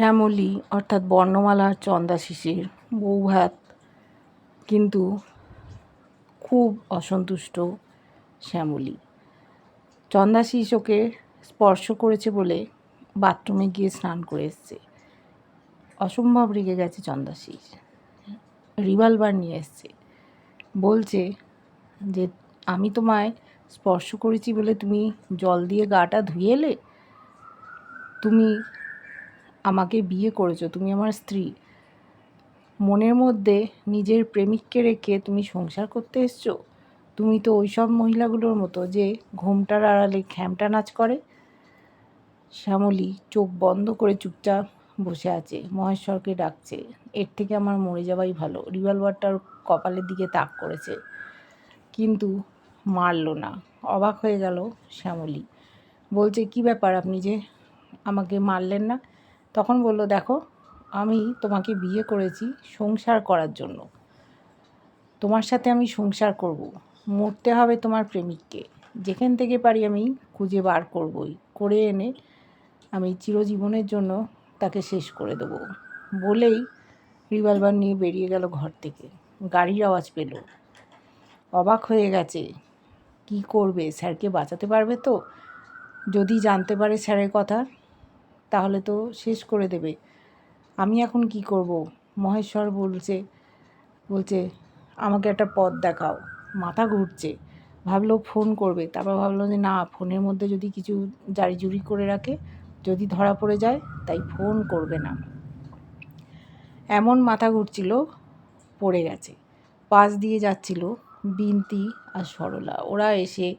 শ্যামলী, অর্থাৎ বর্ণমালা চন্দা শিশির, বৌভাত, কিন্তু খুব অসন্তুষ্ট শ্যামলী। চন্দাশিস ওকে স্পর্শ করেছে বলে বাথরুমে গিয়ে স্নান করে এসছে। অসম্ভব রেগে গেছে চন্দাশিস রিভলভার নিয়ে এসছে। বলছে যে, আমি তোমায় স্পর্শ করেছি বলে তুমি জল দিয়ে গাটা ধুয়ে এলে? তুমি আমাকে বিয়ে করেছ, তুমি আমার স্ত্রী। মনের মধ্যে নিজের প্রেমিককে রেখে তুমি সংসার করতে এসছো? তুমি তো ওই সব মহিলাগুলোর মতো যে ঘোমটার আড়ালে খ্যামটা নাচ করে? শ্যামলী চোখ বন্ধ করে চুপচাপ বসে আছে, মহেশ্বরকে ডাকছে। এর থেকে আমার মরে যাওয়াই ভালো, রিভলভারটার কপালের দিকে তাক করেছে। কিন্তু মারলো না, অবাক হয়ে গেল শ্যামলী। বলছে, কি ব্যাপার আপনি যে আমাকে মারলেন না? তখন বলল, দেখো, আমি তোমাকে বিয়ে করেছি সংসার করার জন্য। তোমার সাথে আমি সংসার করব। মরতে হবে তোমার প্রেমিককে। যেখান থেকে পারি আমি খুঁজে বার করবই। করে এনে আমি চিরজীবনের জন্য তাকে শেষ করে দেবো। বলেই রিভলভার নিয়ে বেরিয়ে গেল ঘর থেকে। গাড়ির আওয়াজ পেল। অবাক হয়ে গেছে, কি করবে? স্যারকে বাঁচাতে পারবে তো? যদি জানতে পারে স্যারের কথা তাহলে তো শেষ করে দেবে। আমি এখন কি করব? মহেশ্বর বলছে বলছে, আমাকে একটা পথ দেখাও। মাথা ঘুরছে। ভাবলো ফোন করবে। তারপর ভাবলো যে, না, ফোনের মধ্যে যদি কিছু জারি জুরি করে রাখে, যদি ধরা পড়ে যায়, তাই ফোন করবে না। এমন মাথা ঘুরছিল, পড়ে গেছে। পাশ দিয়ে যাচ্ছিল বিনতি আর সরলা। ওরা এসে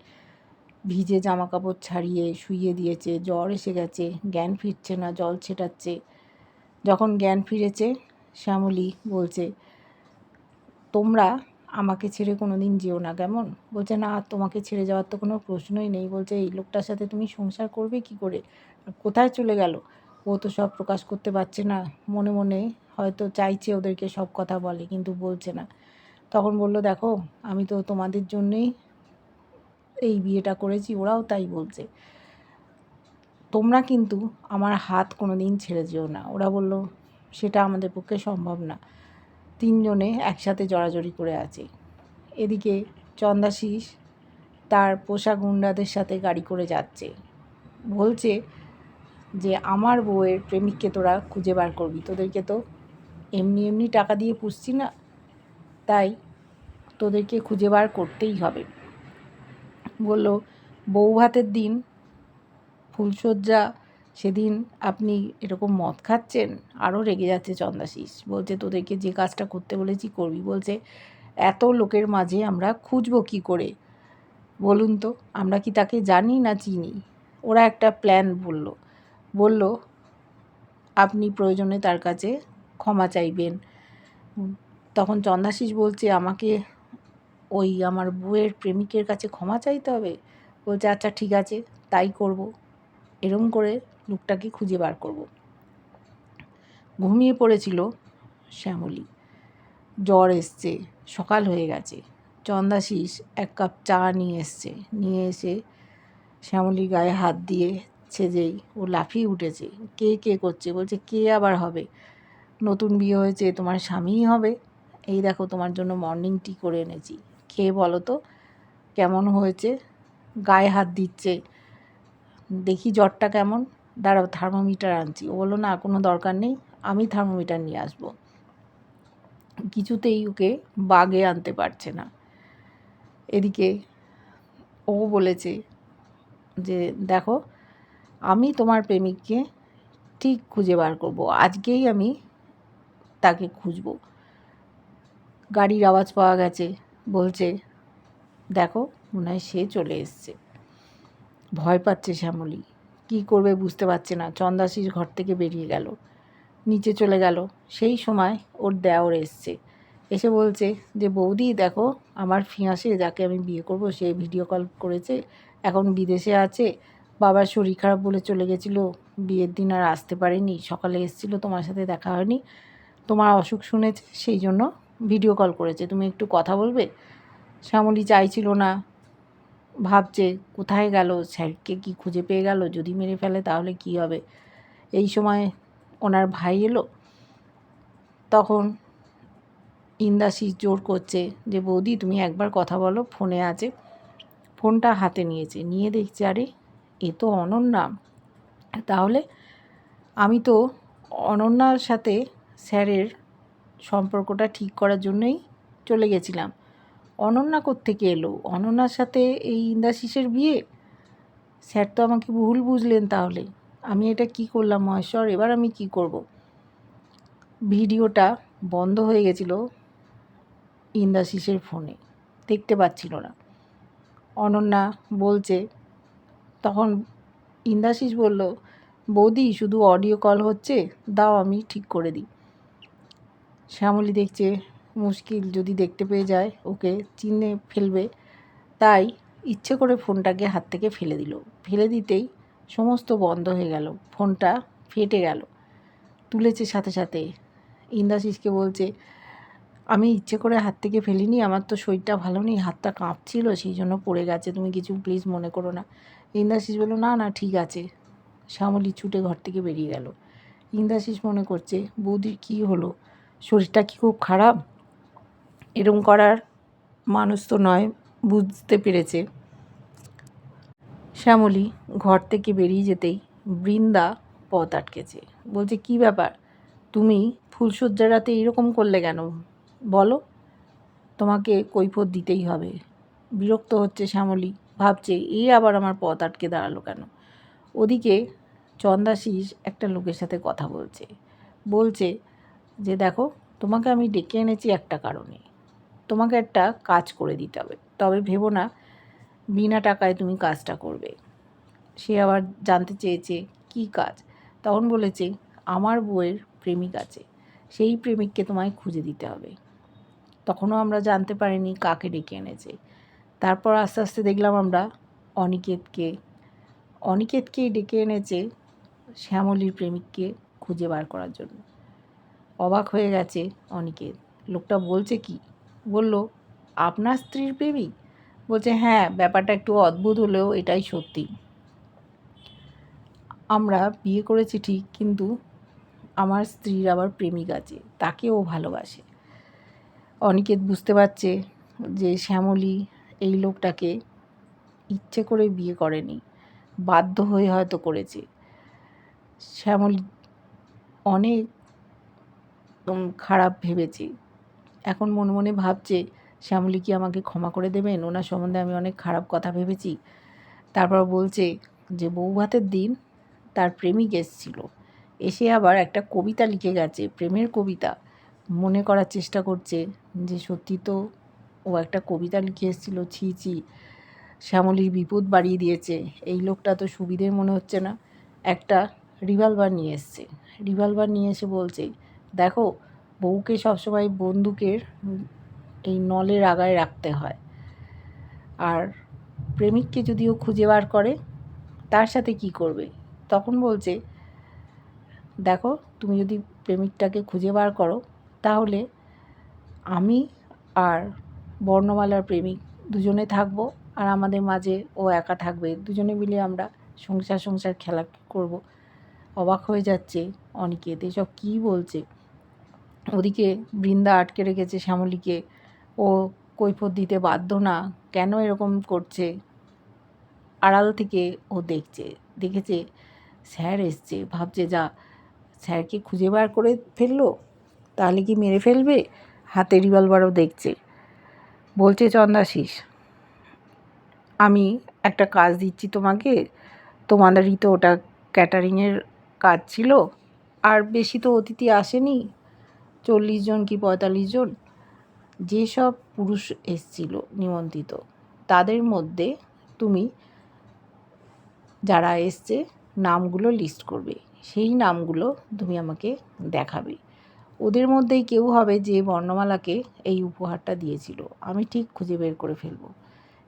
ভিজে জামা কাপড় ছাড়িয়ে শুইয়ে দিয়েছে, জ্বর এসে গেছে, জ্ঞান ফিরছে না, জল ছেটাচ্ছে। যখন জ্ঞান ফিরেছে, শ্যামলী বলছে, তোমরা আমাকে ছেড়ে কোনো দিন যেও না, কেমন? বলছে, না, তোমাকে ছেড়ে যাওয়ার তো কোনো প্রশ্নই নেই। বলছে, এই লোকটার সাথে তুমি সংসার করবে কি করে? কোথায় চলে গেল? ও তো সব প্রকাশ করতে পারছে না। মনে মনে হয়তো চাইছে ওদেরকে সব কথা বলে, কিন্তু বলছে না। তখন বলল, দেখো, আমি তো তোমাদের জন্যেই এই বিয়েটা করেছি, ওরাও তাই বলছে। তোমরা কিন্তু আমার হাত কোনো দিন ছেড়ে যেও না। ওরা বলল, সেটা আমাদের পক্ষে সম্ভব না। তিনজনে একসাথে জড়াজড়ি করে আছে। এদিকে চন্দাশিস তার পোষা গুন্ডাদের সাথে গাড়ি করে যাচ্ছে। বলছে যে, আমার বউয়ের প্রেমিককে তোরা খুঁজে বার করবি। তোদেরকে তো এমনি এমনি টাকা দিয়ে পুষছি না। তাই তোদেরকে খুঁজে বার করতেই হবে। বলল, বউ ভাতের দিন, ফুলশয্যা, সেদিন আপনি এরকম মদ খাচ্ছেন? আরও রেগে যাচ্ছে চন্দাশিস। বলছে, তোদেরকে যে কাজটা করতে বলেছি, করবি। বলছে, এত লোকের মাঝে আমরা খুঁজবো কি করে? বলুন তো, আমরা কি তাকে জানি না চিনি? ওরা একটা প্ল্যান বলল। বলল, আপনি প্রয়োজনে তার কাছে ক্ষমা চাইবেন। তখন চন্দাশিস বলছে, আমাকে ওই আমার বউয়ের প্রেমিকের কাছে ক্ষমা চাইতে হবে। বলছে আচ্ছা ঠিক আছে, তাই করব। এরম করে লোকটাকে খুঁজে বার করব। ঘুমিয়ে পড়েছিল শ্যামলী। জ্বর এসছে, সকাল হয়ে গেছে। চন্দাশিস এক কাপ চা নিয়ে এসছে। নিয়ে এসে শ্যামলী গায়ে হাত দিয়ে ছেজেই ও লাফিয়ে উঠেছে। কে কে করছে? বলছে, কে আবার হবে? নতুন বিয়ে হয়েছে, তোমার স্বামীই হবে। এই দেখো, তোমার জন্য মর্নিং টি করে এনেছি। খেয়ে বলো তো কেমন হয়েছে? গায়ে হাত দিচ্ছে। দেখি জ্বরটা কেমন? দাঁড়াও থার্মোমিটার আনছি। ও বলল, না, কোনো দরকার নেই। আমি থার্মোমিটার নিয়ে আসব। কিছুতেই ওকে বাগে আনতে পারছে না। এদিকে ও বলেছে যে, দেখো, আমি তোমার প্রেমিককে ঠিক খুঁজে বার করব। আজকেই আমি তাকে খুঁজব। গাড়ির আওয়াজ পাওয়া গেছে। বলছে, দেখো, মনে হয় সে চলে এসছে। ভয় পাচ্ছে শ্যামলী। কি করবে বুঝতে পারছে না। চন্দাশিস ঘর থেকে বেরিয়ে গেল। নিচে চলে গেল। সেই সময় ওর দেওর এসছে। এসে বলছে যে, বৌদি, দেখো, আমার ফিয়াঁসে যাকে আমি বিয়ে করব, সে ভিডিও কল করেছে। এখন বিদেশে আছে। বাবার শরীর খারাপ বলে চলে গেছিল। বিয়ের দিন আর আসতে পারেনি। সকালে এসেছিল, তোমার সাথে দেখা হয়নি। তোমার অসুখ শুনেছে, সেই জন্য ভিডিও কল করেছে। তুমি একটু কথা বলবে? শ্যামলী চাইছিল না। ভাবছে, কোথায় গেল? স্যারকে কি খুঁজে পেয়ে গেল? যদি মেরে ফেলে, তাহলে কি হবে? এই সময় ওনার ভাই এলো। তখন ইন্দাসি জোর করছে যে, বৌদি, তুমি একবার কথা বলো, ফোনে আছে। ফোনটা হাতে নিয়েছে। নিয়ে দেখছে, আরে, এ তো অনন্যা। তাহলে আমি তো অনন্যার সাথে স্যারের সম্পর্কটা ঠিক করার জন্যই চলে গেছিলাম। অনন্যা থেকে এলো? অনন্যার সাথে এই ইন্দাশিসের বিয়ে? স্যার তো আমাকে ভুল বুঝলেন তাহলে। আমি এটা কি করলাম মহেশ্বর? এবার আমি কি করব? ভিডিওটা বন্ধ হয়ে গেছিল ইন্দাশিসের ফোনে। দেখতে পাচ্ছিল না। অনন্যা বলছে, তখন ইন্দাশিস বলল, বৌদি, শুধু অডিও কল হচ্ছে, দাও আমি ঠিক করে দিই। শ্যামলী দেখছে, মুশকিল যদি দেখতে পেয়ে যায়, ওকে চিনে ফেলবে। তাই ইচ্ছে করে ফোনটাকে হাত থেকে ফেলে দিল। ফেলে দিতেই সমস্ত বন্ধ হয়ে গেল। ফোনটা ফেটে গেল। তুলেছে সাথে সাথে। ইন্দাশিসকে বলছে, আমি ইচ্ছে করে হাত থেকে ফেলিনি, আমার তো শরীরটা ভালো নেই, হাতটা কাঁপছিল, সেই জন্য পড়ে গেছে, তুমি কিছু প্লিজ মনে করো না। ইন্দাশিস বলল, না না, ঠিক আছে। শ্যামলী ছুটে ঘর থেকে বেরিয়ে গেল। ইন্দাশিস মনে করছে বৌদির কী হলো? শরীরটা কি খুব খারাপ? এরম করার মানুষ তো নয়, বুঝতে পেরেছে। শ্যামলী, ঘর থেকে বেরিয়ে যেতেই বৃন্দা পথ আটকেছে। বলছে, কি ব্যাপার? তুমি ফুলসজ্জা রাতে এরকম করলে কেন? বলো। তোমাকে কৈফত দিতেই হবে। বিরক্ত হচ্ছে শ্যামলী। ভাবছে এই আবার আমার পথ আটকে দাঁড়াল কেন? ওদিকে চন্দাশিস একটা লোকের সাথে কথা বলছে। বলছে যে দেখো, তোমাকে আমি ডেকে এনেছি একটা কারণে। তোমাকে একটা কাজ করে দিতে হবে। তবে ভেবো না, বিনা টাকায় তুমি কাজটা করবে। সে আবার জানতে চেয়েছে, কি কাজ? তখন বলেছে, আমার বউয়ের প্রেমিক আছে। সেই প্রেমিককে তোমায় খুঁজে দিতে হবে। তখনও আমরা জানতে পারিনি কাকে ডেকে এনেছে। তারপর আস্তে আস্তে দেখলাম আমরা অনিকেতকে। অনিকেতকেই ডেকে এনেছে শ্যামলীর প্রেমিককে খুঁজে বার করার জন্য। অবাক হয়ে গেছে অনিকেত লোকটা বলছে কি? বলল, আপনার স্ত্রীর প্রেমিক? বলছে হ্যাঁ ব্যাপারটা একটু অদ্ভুত হলেও এটাই সত্যি। আমরা বিয়ে করেছি ঠিক, কিন্তু আমার স্ত্রীর আবার প্রেমিক আছে তাকে ও ভালোবাসে। অনিকেত বুঝতে পারছে যে শ্যামলী এই লোকটাকে ইচ্ছে করে বিয়ে করেনি, বাধ্য হয়ে হয়তো করেছে। শ্যামলী অনেক খারাপ ভেবেছি। এখন মনে মনে ভাবছে, শ্যামলী কি আমাকে ক্ষমা করে দেবেন? ওনার সম্বন্ধে আমি অনেক খারাপ কথা ভেবেছি। তারপর বলছে যে বউ ভাতের দিন তার প্রেমিক এসেছিল। এসে আবার একটা কবিতা লিখে গেছে, প্রেমের কবিতা। মনে করার চেষ্টা করছে যে, সত্যি তো ও একটা কবিতা লিখে এসেছিল। ছি ছি। শ্যামলীর বিপদ বাড়িয়ে দিয়েছে। এই লোকটা তো সুবিধের মনে হচ্ছে না। একটা রিভলভার নিয়ে এসছে। রিভলভার নিয়ে এসে বলছে দেখো, বউকে সবসময় বন্দুকের এই নলের আগায় রাখতে হয়। আর প্রেমিককে যদিও খুঁজে বার করে, তার সাথে কি করবে? তখন বলছে, দেখো, তুমি যদি প্রেমিকটাকে খুঁজে বার করো, তাহলে আমি আর বর্ণমালার প্রেমিক দুজনে থাকব, আর আমাদের মাঝে ও একা থাকবে। দুজনে মিলে আমরা সংসার সংসার খেলা করব। অবাক হয়ে যাচ্ছে অনিকেত, এসব কী বলছে? ওদিকে বৃন্দা আটকে রেখেছে শ্যামলীকে। ও কৈফত দিতে বাধ্য না। কেন এরকম করছে? আড়াল থেকে ও দেখছে, দেখেছে স্যার এসছে। ভাবছে, যা, স্যারকে খুঁজে বার করে ফেলল? তাহলে কি মেরে ফেলবে? হাতে রিভলভারও দেখছে। বলছে চন্দাশিস আমি একটা কাজ দিচ্ছি তোমাকে। তোমাদেরই তো ওটা ক্যাটারিংয়ের কাজ ছিল। আর বেশি তো অতিথি আসেনি। চল্লিশ জন কি পঁয়তাল্লিশ জন? যেসব পুরুষ এসছিল নিমন্ত্রিত, তাদের মধ্যে তুমি যারা এসছে নামগুলো লিস্ট করবে। সেই নামগুলো তুমি আমাকে দেখাবে। ওদের মধ্যেই কেউ হবে যে বর্ণমালাকে এই উপহারটা দিয়েছিল। আমি ঠিক খুঁজে বের করে ফেলব।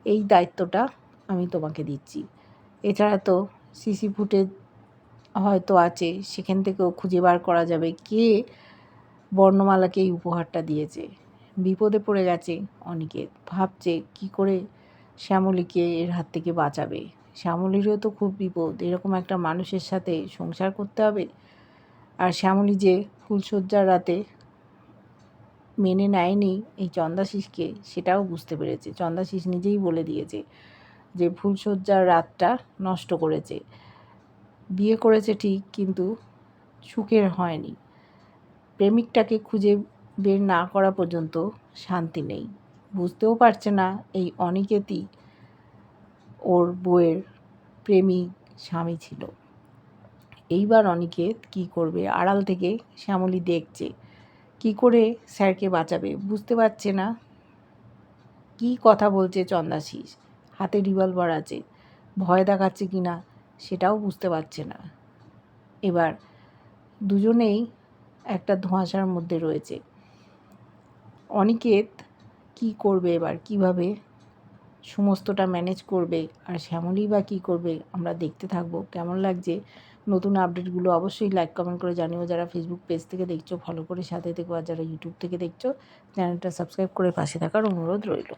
এই দায়িত্বটা আমি তোমাকে দিচ্ছি। এছাড়া তো সিসি ফুটেজ হয়তো আছে, সেখান থেকেও খুঁজে বার করা যাবে। কে বর্ণমালাকে এই উপহারটা দিয়েছে। বিপদে পড়ে গেছে অনেকে। ভাবছে, কি করে শ্যামলীকে এর হাত থেকে বাঁচাবে? শ্যামলীরও তো খুব বিপদ। এরকম একটা মানুষের সাথে সংসার করতে হবে? আর শ্যামলী যে ফুলশয্যার রাতে মেনে নেয়নি এই চন্দাশিসকে, সেটাও বুঝতে পেরেছে। চন্দাশিস নিজেই বলে দিয়েছে যে, ফুলশয্যার রাতটা নষ্ট করেছে। বিয়ে করেছে ঠিক, কিন্তু সুখের হয়নি। প্রেমিকটাকে খুঁজে বের না করা পর্যন্ত শান্তি নেই। বুঝতেও পারছে না এই অনিকেতই ওর বউয়ের প্রেমিক স্বামী ছিল। এইবার অনিকেত কি করবে? আড়াল থেকে শ্যামলী দেখছে। কি করে স্যারকে বাঁচাবে? বুঝতে পারছে না। কি কথা বলছে চন্দাশিস? হাতে রিভলভার আছে। ভয় দেখাচ্ছে কি না সেটাও বুঝতে পারছে না। এবার দুজনেই একটা ধোঁয়াশার মধ্যে রয়েছে। অনিকেত কি করবে এবার? কীভাবে সমস্তটা ম্যানেজ করবে? আর শ্যামলী বা কী করবে? আমরা দেখতে থাকব। কেমন লাগছে? নতুন আপডেটগুলো অবশ্যই লাইক কমেন্ট করে জানিও। যারা ফেসবুক পেজ থেকে দেখছ ফলো করে সাথে থেকো। আর যারা ইউটিউব থেকে দেখছ চ্যানেলটা সাবস্ক্রাইব করে পাশে থাকার অনুরোধ রইল।